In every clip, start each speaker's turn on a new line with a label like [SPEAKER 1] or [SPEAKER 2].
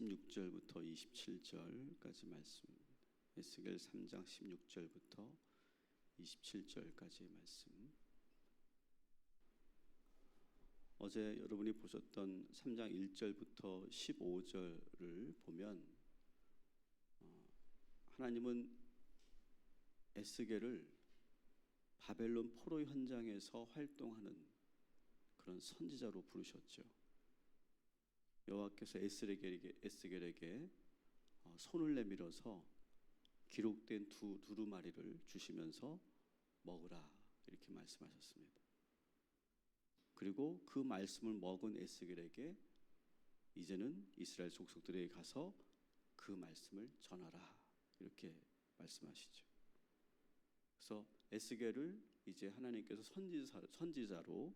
[SPEAKER 1] 16절부터 27절까지 말씀입니다. 에스겔 3장 16절부터 27절까지의 말씀. 어제 여러분이 보셨던 3장 1절부터 15절을 보면 어, 하나님은 에스겔을 바벨론 포로 현장에서 활동하는 그런 선지자로 부르셨죠. 여호와께서 에스겔에게 에스겔에게 어, 손을 내밀어서 기록된 두 두루마리를 주시면서 먹으라 이렇게 말씀하셨습니다. 그리고 그 말씀을 먹은 에스겔에게 이제는 이스라엘 족속들에게 가서 그 말씀을 전하라 이렇게 말씀하시죠. 그래서 에스겔을 이제 하나님께서 선지자, 선지자로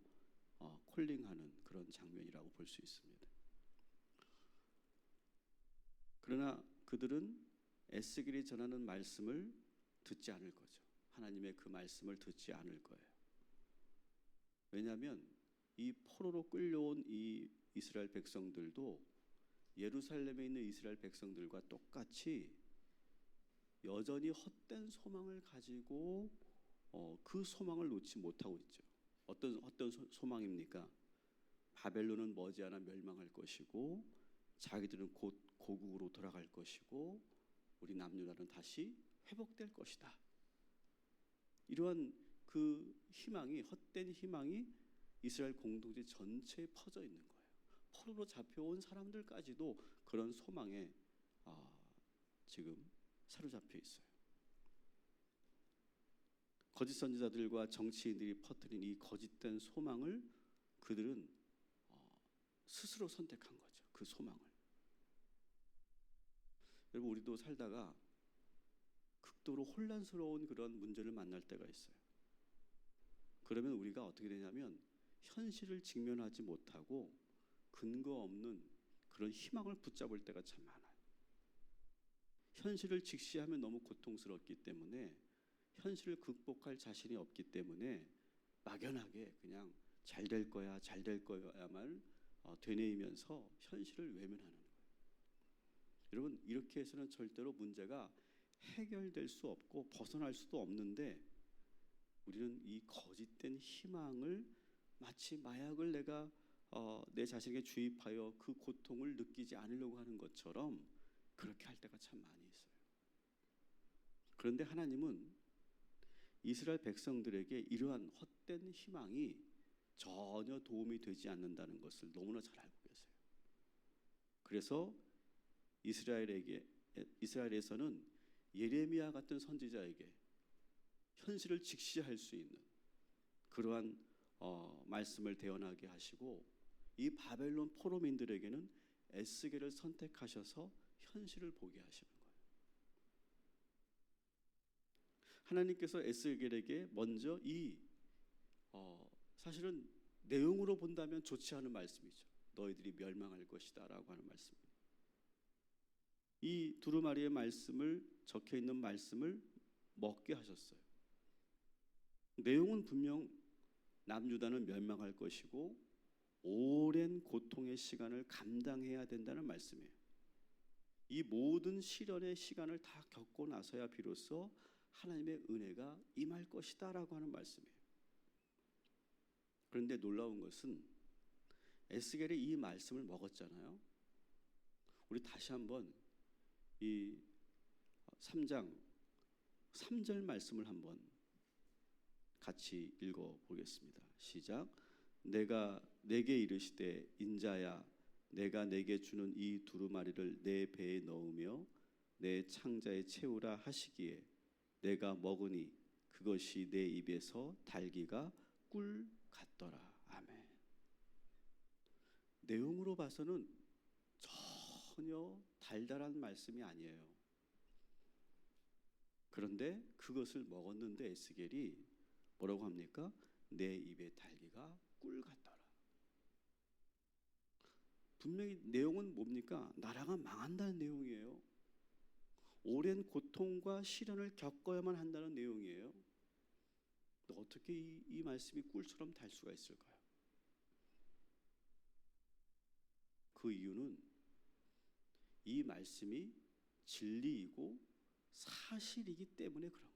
[SPEAKER 1] 어, 콜링하는 그런 장면이라고 볼 수 있습니다. 그러나 그들은 에스겔이 전하는 말씀을 듣지 않을 거죠. 하나님의 그 말씀을 듣지 않을 거예요. 왜냐하면 이 포로로 끌려온 이 이스라엘 백성들도 예루살렘에 있는 이스라엘 백성들과 똑같이 여전히 헛된 소망을 가지고 어, 그 소망을 놓지 못하고 있죠. 어떤 어떤 소망입니까? 바벨론은 머지않아 멸망할 것이고 자기들은 곧 고국으로 돌아갈 것이고 우리 남유다는 다시 회복될 것이다. 이러한 그 희망이 헛된 희망이 이스라엘 공동체 전체에 퍼져 있는 거예요. 포로로 잡혀온 사람들까지도 그런 소망에 아, 지금 사로잡혀 있어요. 거짓 선지자들과 정치인들이 퍼뜨린 이 거짓된 소망을 그들은 어, 스스로 선택한 거죠. 그 소망을. 여러분 우리도 살다가 극도로 혼란스러운 그런 문제를 만날 때가 있어요. 그러면 우리가 어떻게 되냐면 현실을 직면하지 못하고 근거 없는 그런 희망을 붙잡을 때가 참 많아요. 현실을 직시하면 너무 고통스럽기 때문에 현실을 극복할 자신이 없기 때문에 막연하게 그냥 잘 될 거야, 잘 될 거야만 어, 되뇌이면서 현실을 외면하는. 여러분 이렇게 해서는 절대로 문제가 해결될 수 없고 벗어날 수도 없는데 우리는 이 거짓된 희망을 마치 마약을 내가 어, 내 자신에게 주입하여 그 고통을 느끼지 않으려고 하는 것처럼 그렇게 할 때가 참 많이 있어요. 그런데 하나님은 이스라엘 백성들에게 이러한 헛된 희망이 전혀 도움이 되지 않는다는 것을 너무나 잘 알고 계세요. 그래서 이스라엘에게 이스라엘에서는 예레미야 같은 선지자에게 현실을 직시할 수 있는 그러한 어, 말씀을 대언하게 하시고 이 바벨론 포로민들에게는 에스겔을 선택하셔서 현실을 보게 하시는 거예요. 하나님께서 에스겔에게 먼저 이 어, 사실은 내용으로 본다면 좋지 않은 말씀이죠. 너희들이 멸망할 것이다라고 하는 말씀입니다. 이 두루마리의 말씀을 적혀 있는 말씀을 먹게 하셨어요. 내용은 분명 남유다는 멸망할 것이고 오랜 고통의 시간을 감당해야 된다는 말씀이에요. 이 모든 시련의 시간을 다 겪고 나서야 비로소 하나님의 은혜가 임할 것이다라고 하는 말씀이에요. 그런데 놀라운 것은 에스겔이 이 말씀을 먹었잖아요. 우리 다시 한번 이 3장 3절 말씀을 한번 같이 읽어 보겠습니다. 시작. 내가 내게 이르시되 인자야 내가 내게 주는 이 두루마리를 내 배에 넣으며 내 창자에 채우라 하시기에 내가 먹으니 그것이 내 입에서 달기가 꿀 같더라. 아멘. 내용으로 봐서는 전혀 달달한 말씀이 아니에요. 그런데 그것을 먹었는데 에스겔이 뭐라고 합니까? 내 입에 달기가 꿀 같더라. 분명히 내용은 뭡니까? 나라가 망한다는 내용이에요. 오랜 고통과 시련을 겪어야만 한다는 내용이에요. 어떻게 이, 이 말씀이 꿀처럼 달 수가 있을까요? 그 이유는 이 말씀이 진리이고 사실이기 때문에 그런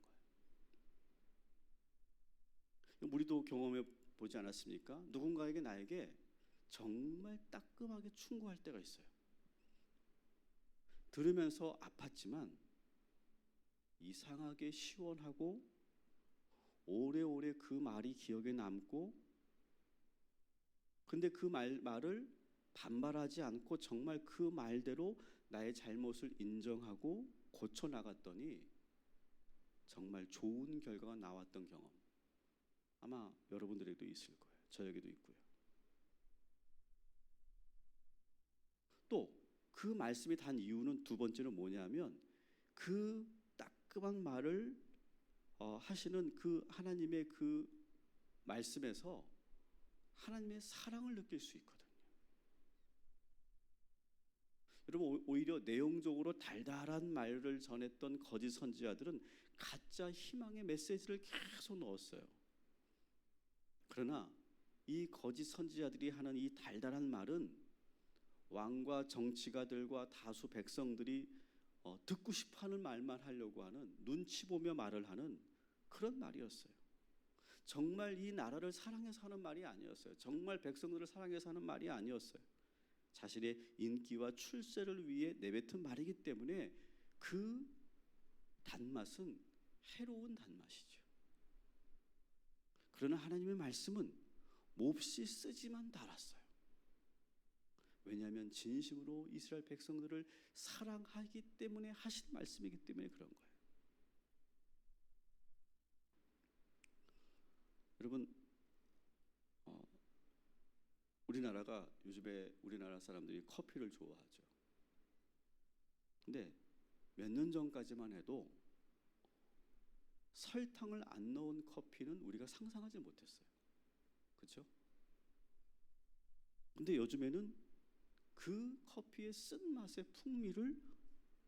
[SPEAKER 1] 거예요. 우리도 경험해 보지 않았습니까? 누군가에게 나에게 정말 따끔하게 충고할 때가 있어요. 들으면서 아팠지만 이상하게 시원하고 오래오래 그 말이 기억에 남고 근데 그 말, 말을 반발하지 않고 정말 그 말대로 나의 잘못을 인정하고 고쳐 나갔더니 정말 좋은 결과가 나왔던 경험 아마 여러분들에게도 있을 거예요. 저에게도 있고요. 또 그 말씀이 단 이유는 두 번째는 뭐냐면 그 따끔한 말을 어, 하시는 그 하나님의 그 말씀에서 하나님의 사랑을 느낄 수 있거든요. 여러분 오히려 내용적으로 달달한 말을 전했던 거짓 선지자들은 가짜 희망의 메시지를 계속 넣었어요. 그러나 이 거짓 선지자들이 하는 이 달달한 말은 왕과 정치가들과 다수 백성들이 어, 듣고 싶어하는 말만 하려고 하는 눈치 보며 말을 하는 그런 말이었어요. 정말 이 나라를 사랑해서 하는 말이 아니었어요. 정말 백성들을 사랑해서 하는 말이 아니었어요. 자신의 인기와 출세를 위해 내뱉은 말이기 때문에 그 단맛은 해로운 단맛이죠. 그러나 하나님의 말씀은 몹시 쓰지만 달았어요. 왜냐하면 진심으로 이스라엘 백성들을 사랑하기 때문에 하신 말씀이기 때문에 그런 거예요. 여러분, 어, 우리나라가 요즘에 우리나라 사람들이 커피를 좋아하죠. 근데 몇 년 전까지만 해도 설탕을 안 넣은 커피는 우리가 상상하지 못했어요. 그렇죠? 근데 요즘에는 그 커피의 쓴맛의 풍미를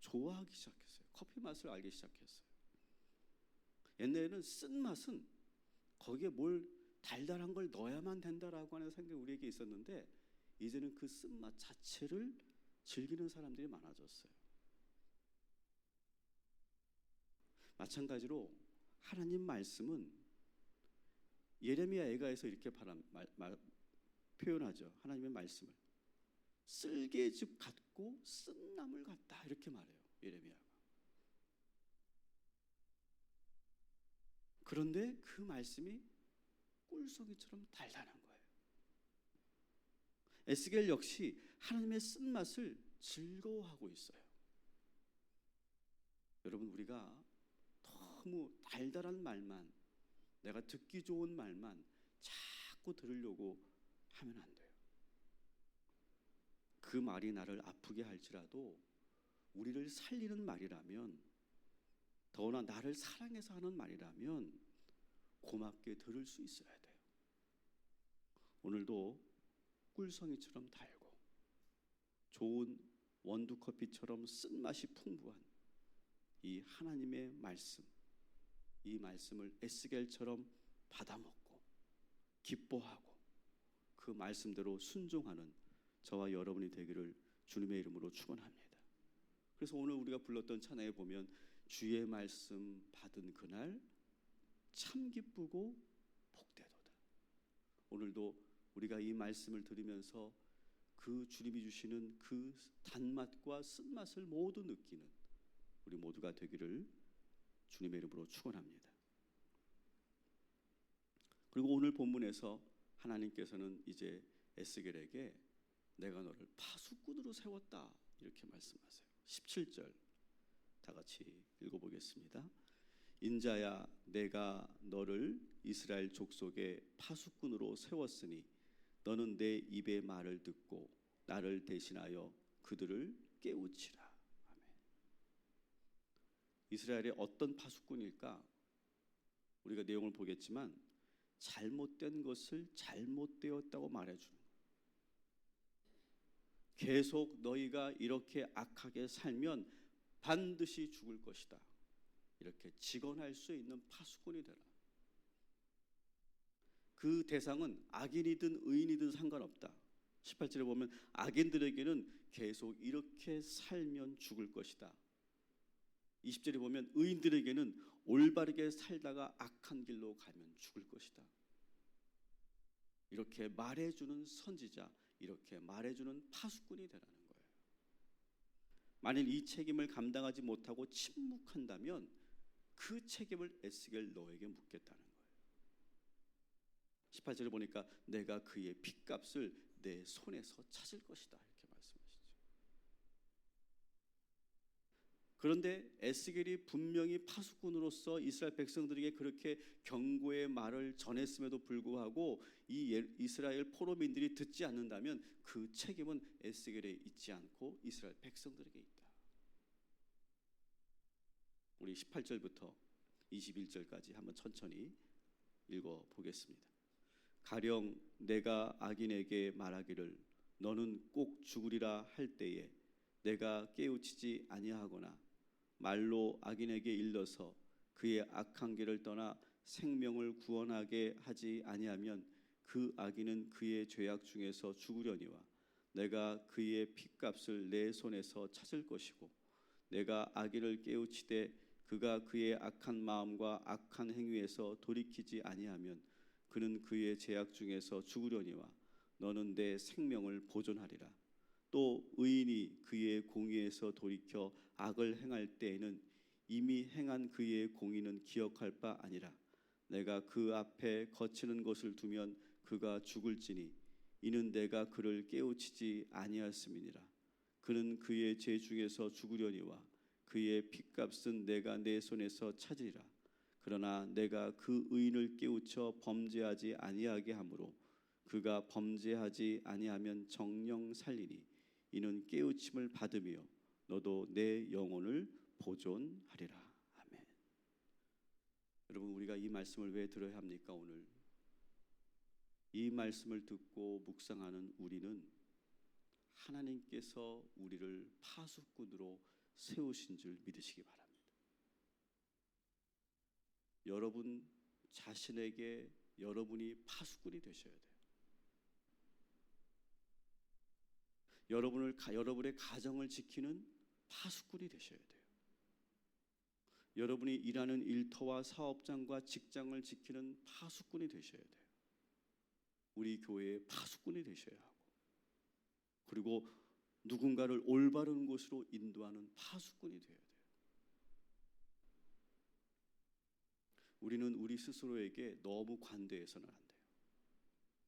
[SPEAKER 1] 좋아하기 시작했어요. 커피 맛을 알기 시작했어요. 옛날에는 쓴맛은 거기에 뭘 달달한 걸 넣어야만 된다라고 하는 생각이 우리에게 있었는데 이제는 그 쓴맛 자체를 즐기는 사람들이 많아졌어요. 마찬가지로 하나님 말씀은 예레미야 애가에서 이렇게 바람, 말, 말, 표현하죠. 하나님의 말씀을 쓸개즙 같고 쓴 나물 같다 이렇게 말해요. 예레미야가. 그런데 그 말씀이 꿀송이처럼 달달한 거예요. 에스겔 역시 하나님의 쓴맛을 즐거워하고 있어요. 여러분 우리가 너무 달달한 말만 내가 듣기 좋은 말만 자꾸 들으려고 하면 안 돼요. 그 말이 나를 아프게 할지라도 우리를 살리는 말이라면 더구나 나를 사랑해서 하는 말이라면 고맙게 들을 수 있어야 돼요. 오늘도 꿀성이처럼 달고 좋은 원두 커피처럼 쓴맛이 풍부한 이 하나님의 말씀 이 말씀을 에스겔처럼 받아먹고 기뻐하고 그 말씀대로 순종하는 저와 여러분이 되기를 주님의 이름으로 축원합니다. 그래서 오늘 우리가 불렀던 찬양에 보면 주의 말씀 받은 그날 참 기쁘고 복되도다. 오늘도 우리가 이 말씀을 들으면서 그 주님이 주시는 그 단맛과 쓴맛을 모두 느끼는 우리 모두가 되기를 주님의 이름으로 축원합니다. 그리고 오늘 본문에서 하나님께서는 이제 에스겔에게 내가 너를 파수꾼으로 세웠다 이렇게 말씀하세요. 17절 다 같이 읽어보겠습니다. 인자야 내가 너를 이스라엘 족속의 파수꾼으로 세웠으니 너는 내 입의 말을 듣고 나를 대신하여 그들을 깨우치라. 아멘. 이스라엘의 어떤 파수꾼일까? 우리가 내용을 보겠지만 잘못된 것을 잘못되었다고 말해주는 계속 너희가 이렇게 악하게 살면 반드시 죽을 것이다. 이렇게 직언할 수 있는 파수꾼이 되라. 그 대상은 악인이든 의인이든 상관없다. 18절에 보면 악인들에게는 계속 이렇게 살면 죽을 것이다. 20절에 보면 의인들에게는 올바르게 살다가 악한 길로 가면 죽을 것이다. 이렇게 말해주는 선지자, 이렇게 말해주는 파수꾼이 되라는 거예요. 만일 이 책임을 감당하지 못하고 침묵한다면 그 책임을 에스겔 너에게 묻겠다는. 18절에 보니까 내가 그의 핏값을 내 손에서 찾을 것이다 이렇게 말씀하시죠. 그런데 에스겔이 분명히 파수꾼으로서 이스라엘 백성들에게 그렇게 경고의 말을 전했음에도 불구하고 이 예- 이스라엘 포로민들이 듣지 않는다면 그 책임은 에스겔에 있지 않고 이스라엘 백성들에게 있다. 우리 18절부터 21절까지 한번 천천히 읽어 보겠습니다. 가령 내가 악인에게 말하기를 너는 꼭 죽으리라 할 때에 내가 깨우치지 아니하거나 말로 악인에게 일러서 그의 악한 길을 떠나 생명을 구원하게 하지 아니하면 그 악인은 그의 죄악 중에서 죽으려니와 내가 그의 핏값을 내 손에서 찾을 것이고 내가 악인을 깨우치되 그가 그의 악한 마음과 악한 행위에서 돌이키지 아니하면 그는 그의 죄악 중에서 죽으려니와 너는 내 생명을 보존하리라. 또 의인이 그의 공의에서 돌이켜 악을 행할 때에는 이미 행한 그의 공의는 기억할 바 아니라 내가 그 앞에 거치는 것을 두면 그가 죽을지니 이는 내가 그를 깨우치지 아니하였음이니라. 그는 그의 죄 중에서 죽으려니와 그의 핏값은 내가 내 손에서 찾으리라. 그러나 내가 그 의인을 깨우쳐 범죄하지 아니하게 하므로 그가 범죄하지 아니하면 정령 살리니 이는 깨우침을 받으며 너도 내 영혼을 보존하리라. 아멘. 여러분 우리가 이 말씀을 왜 들어야 합니까 오늘? 이 말씀을 듣고 묵상하는 우리는 하나님께서 우리를 파수꾼으로 세우신 줄 믿으시기 바랍니다. 여러분 자신에게 여러분이 파수꾼이 되셔야 돼요. 여러분을 여러분의 가정을 지키는 파수꾼이 되셔야 돼요. 여러분이 일하는 일터와 사업장과 직장을 지키는 파수꾼이 되셔야 돼요. 우리 교회의 파수꾼이 되셔야 하고 그리고 누군가를 올바른 곳으로 인도하는 파수꾼이 되어야 돼요. 우리는 우리 스스로에게 너무 관대해서는 안 돼요.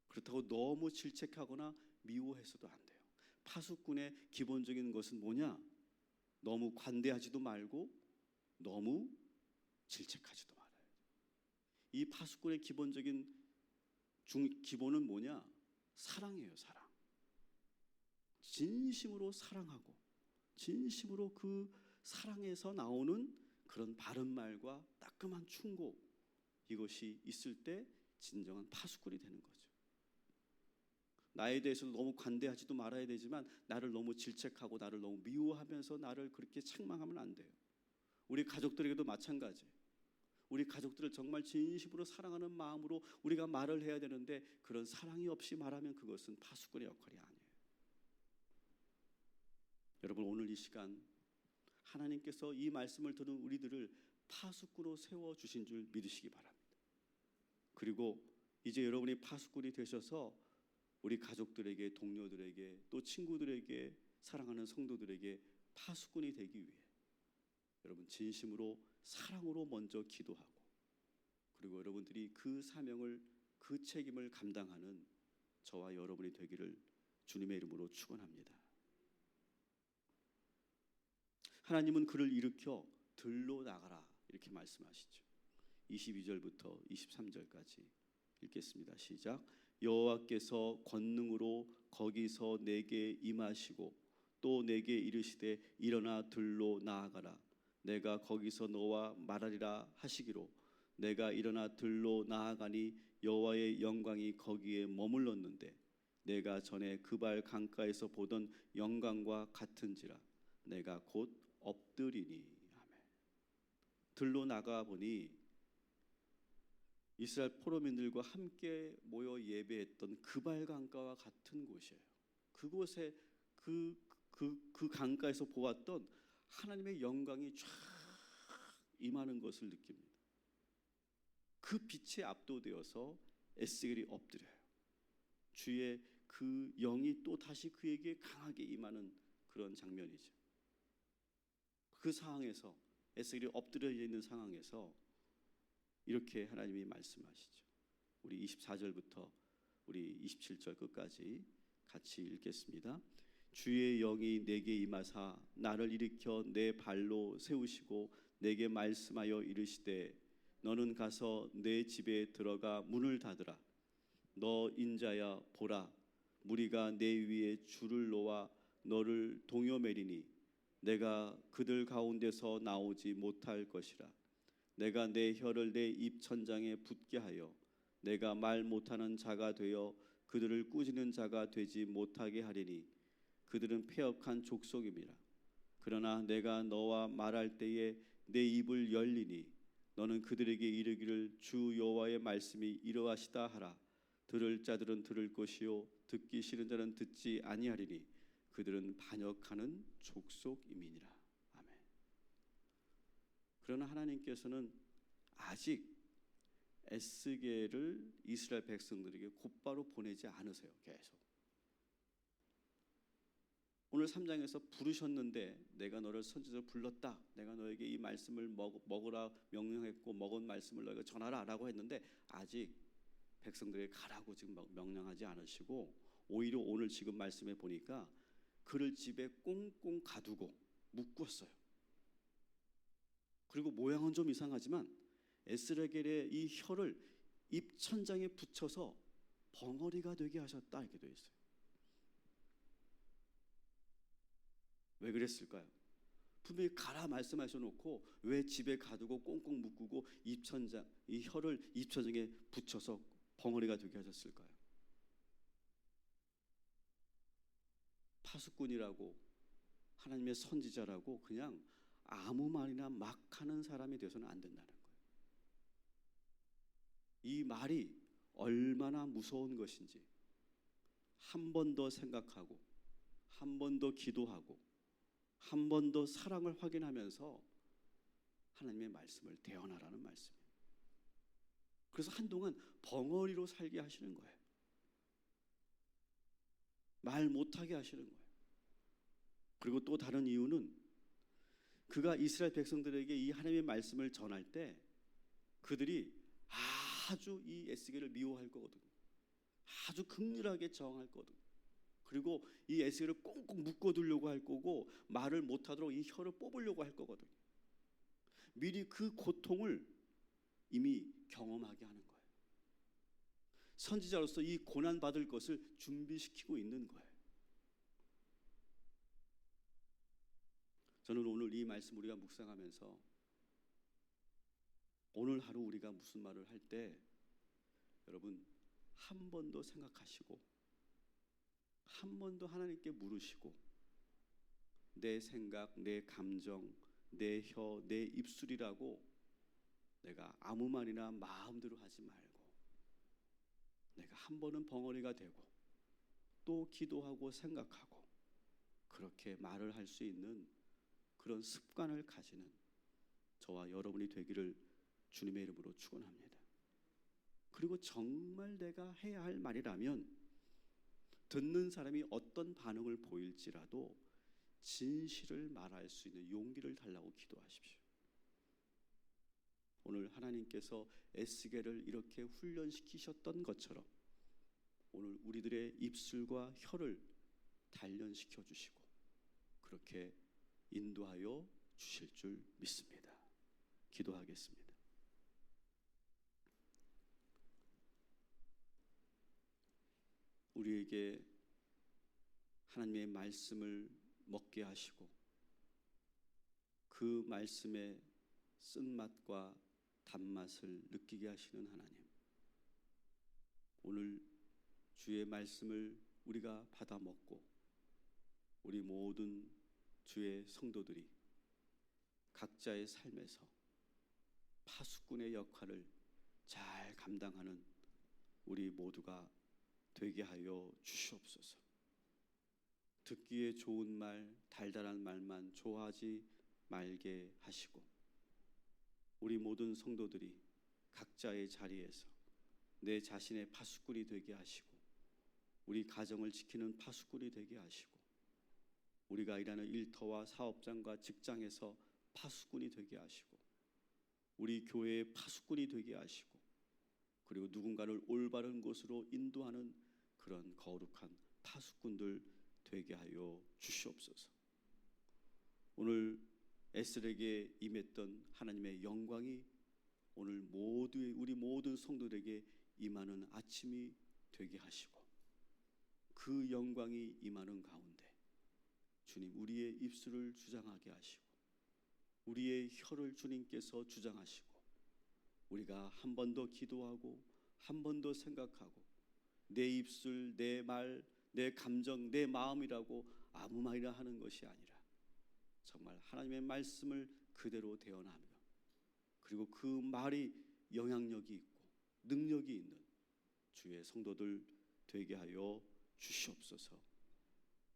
[SPEAKER 1] 그렇다고 너무 질책하거나 미워해서도 안 돼요. 파수꾼의 기본적인 것은 뭐냐? 너무 관대하지도 말고 너무 질책하지도 말아요. 이 파수꾼의 기본적인 중 기본은 뭐냐? 사랑이에요, 사랑. 진심으로 사랑하고 진심으로 그 사랑에서 나오는 그런 바른 말과 따끔한 충고 이것이 있을 때 진정한 파수꾼이 되는 거죠. 나에 대해서도 너무 관대하지도 말아야 되지만 나를 너무 질책하고 나를 너무 미워하면서 나를 그렇게 책망하면 안 돼요. 우리 가족들에게도 마찬가지. 우리 가족들을 정말 진심으로 사랑하는 마음으로 우리가 말을 해야 되는데 그런 사랑이 없이 말하면 그것은 파수꾼의 역할이 아니에요. 여러분 오늘 이 시간 하나님께서 이 말씀을 들은 우리들을 파수꾼으로 세워 주신 줄 믿으시기 바랍니다. 그리고 이제 여러분이 파수꾼이 되셔서 우리 가족들에게 동료들에게 또 친구들에게 사랑하는 성도들에게 파수꾼이 되기 위해 여러분 진심으로 사랑으로 먼저 기도하고 그리고 여러분들이 그 사명을 그 책임을 감당하는 저와 여러분이 되기를 주님의 이름으로 축원합니다. 하나님은 그를 일으켜 들로 나가라 이렇게 말씀하시죠. 22절부터 23절까지 읽겠습니다. 시작. 여호와께서 권능으로 거기서 내게 임하시고 또 내게 이르시되 일어나 들로 나아가라. 내가 거기서 너와 말하리라 하시기로 내가 일어나 들로 나아가니 여호와의 영광이 거기에 머물렀는데 내가 전에 그발 강가에서 보던 영광과 같은지라 내가 곧 엎드리니 아멘. 들로 나가 보니 이스라엘 포로민들과 함께 모여 예배했던 그발 강가와 같은 곳이에요. 그곳에 그 그 그 강가에서 보았던 하나님의 영광이 쫙 임하는 것을 느낍니다. 그 빛에 압도되어서 에스겔이 엎드려요. 주의 그 영이 또 다시 그에게 강하게 임하는 그런 장면이죠. 그 상황에서 에스겔이 엎드려 있는 상황에서 이렇게 하나님이 말씀하시죠. 우리 24절부터 우리 27절 끝까지 같이 읽겠습니다. 주의 영이 내게 임하사 나를 일으켜 내 발로 세우시고 내게 말씀하여 이르시되 너는 가서 내 집에 들어가 문을 닫으라 너 인자야 보라 무리가 내 위에 줄을 놓아 너를 동요매리니 내가 그들 가운데서 나오지 못할 것이라. 내가 내 혀를 내 입 천장에 붙게 하여 내가 말 못하는 자가 되어 그들을 꾸짖는 자가 되지 못하게 하리니 그들은 폐역한 족속임이라. 그러나 내가 너와 말할 때에 내 입을 열리니 너는 그들에게 이르기를 주 여호와의 말씀이 이러하시다 하라. 들을 자들은 들을 것이요 듣기 싫은 자는 듣지 아니하리니 그들은 반역하는 족속임이니라 아멘. 그러나 하나님께서는 아직 에스겔을 이스라엘 백성들에게 곧바로 보내지 않으세요. 계속. 오늘 3장에서 부르셨는데 내가 너를 선지자로 불렀다. 내가 너에게 이 말씀을 먹, 먹으라 명령했고 먹은 말씀을 너에게 전하라라고 했는데 아직 백성들에게 가라고 지금 명령하지 않으시고 오히려 오늘 지금 말씀에 보니까 그를 집에 꽁꽁 가두고 묶었어요. 그리고 모양은 좀 이상하지만 에스라겔의 이 혀를 입 천장에 붙여서 벙어리가 되게 하셨다 이렇게 되어 있어요. 왜 그랬을까요? 분명히 가라 말씀하셔 놓고 왜 집에 가두고 꽁꽁 묶고 입천장 이 혀를 입천장에 붙여서 벙어리가 되게 하셨을까요? 파수꾼이라고 하나님의 선지자라고 그냥 아무 말이나 막 하는 사람이 되어서는 안 된다는 거예요. 이 말이 얼마나 무서운 것인지 한 번 더 생각하고 한 번 더 기도하고 한 번 더 사랑을 확인하면서 하나님의 말씀을 대언하라는 말씀이에요. 그래서 한동안 벙어리로 살게 하시는 거예요. 말 못하게 하시는 거예요. 그리고 또 다른 이유는 그가 이스라엘 백성들에게 이 하나님의 말씀을 전할 때 그들이 아주 이 에스겔을 미워할 거거든요. 아주 극렬하게 저항할 거거든요. 그리고 이 에스겔을 꽁꽁 묶어두려고 할 거고 말을 못하도록 이 혀를 뽑으려고 할 거거든요. 미리 그 고통을 이미 경험하게 하는 거예요. 선지자로서 이 고난 받을 것을 준비시키고 있는 거예요. 저는 오늘 이 말씀 우리가 묵상하면서 오늘 하루 우리가 무슨 말을 할 때 여러분 한 번 더 생각하시고 한 번 더 하나님께 물으시고 내 생각, 내 감정, 내 혀, 내 입술이라고 내가 아무 말이나 마음대로 하지 말고 내가 한 번은 벙어리가 되고 또 기도하고 생각하고 그렇게 말을 할 수 있는 그런 습관을 가지는 저와 여러분이 되기를 주님의 이름으로 축원합니다. 그리고 정말 내가 해야 할 말이라면 듣는 사람이 어떤 반응을 보일지라도 진실을 말할 수 있는 용기를 달라고 기도하십시오. 오늘 하나님께서 에스겔을 이렇게 훈련시키셨던 것처럼 오늘 우리들의 입술과 혀를 단련시켜 주시고 그렇게 인도하여 주실 줄 믿습니다. 기도하겠습니다. 우리에게 하나님의 말씀을 먹게 하시고 그 말씀의 쓴맛과 단맛을 느끼게 하시는 하나님. 오늘 주의 말씀을 우리가 받아 먹고 우리 모든 주의 성도들이 각자의 삶에서 파수꾼의 역할을 잘 감당하는 우리 모두가 되게 하여 주시옵소서. 듣기에 좋은 말, 달달한 말만 좋아하지 말게 하시고 우리 모든 성도들이 각자의 자리에서 내 자신의 파수꾼이 되게 하시고 우리 가정을 지키는 파수꾼이 되게 하시고 우리가 일하는 일터와 사업장과 직장에서 파수꾼이 되게 하시고 우리 교회의 파수꾼이 되게 하시고 그리고 누군가를 올바른 곳으로 인도하는 그런 거룩한 파수꾼들 되게 하여 주시옵소서. 오늘 에스겔에게 임했던 하나님의 영광이 오늘 모두의 우리 모든 성도들에게 임하는 아침이 되게 하시고 그 영광이 임하는 가운데 주님 우리의 입술을 주장하게 하시고 우리의 혀를 주님께서 주장하시고 우리가 한 번 더 기도하고 한 번 더 생각하고 내 입술, 내 말, 내 감정, 내 마음이라고 아무 말이나 하는 것이 아니라 정말 하나님의 말씀을 그대로 대언하며 그리고 그 말이 영향력이 있고 능력이 있는 주의 성도들 되게 하여 주시옵소서.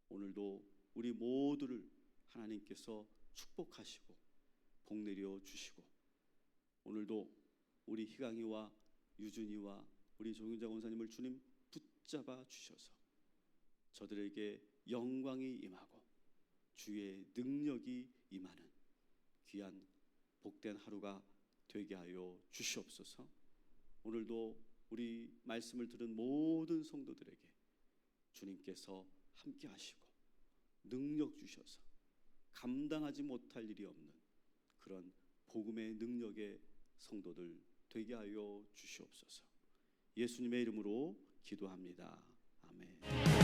[SPEAKER 1] 오늘도 우리 모두를 하나님께서 축복하시고 복 내려 주시고 오늘도 우리 희강이와 유준이와 우리 조윤정 원사님을 주님 붙잡아 주셔서 저들에게 영광이 임하고 주의 능력이 임하는 귀한 복된 하루가 되게 하여 주시옵소서. 오늘도 우리 말씀을 들은 모든 성도들에게 주님께서 함께 하시고 능력 주셔서 감당하지 못할 일이 없는 그런 복음의 능력의 성도들 되게 하여 주시옵소서. 예수님의 이름으로 기도합니다. 아멘.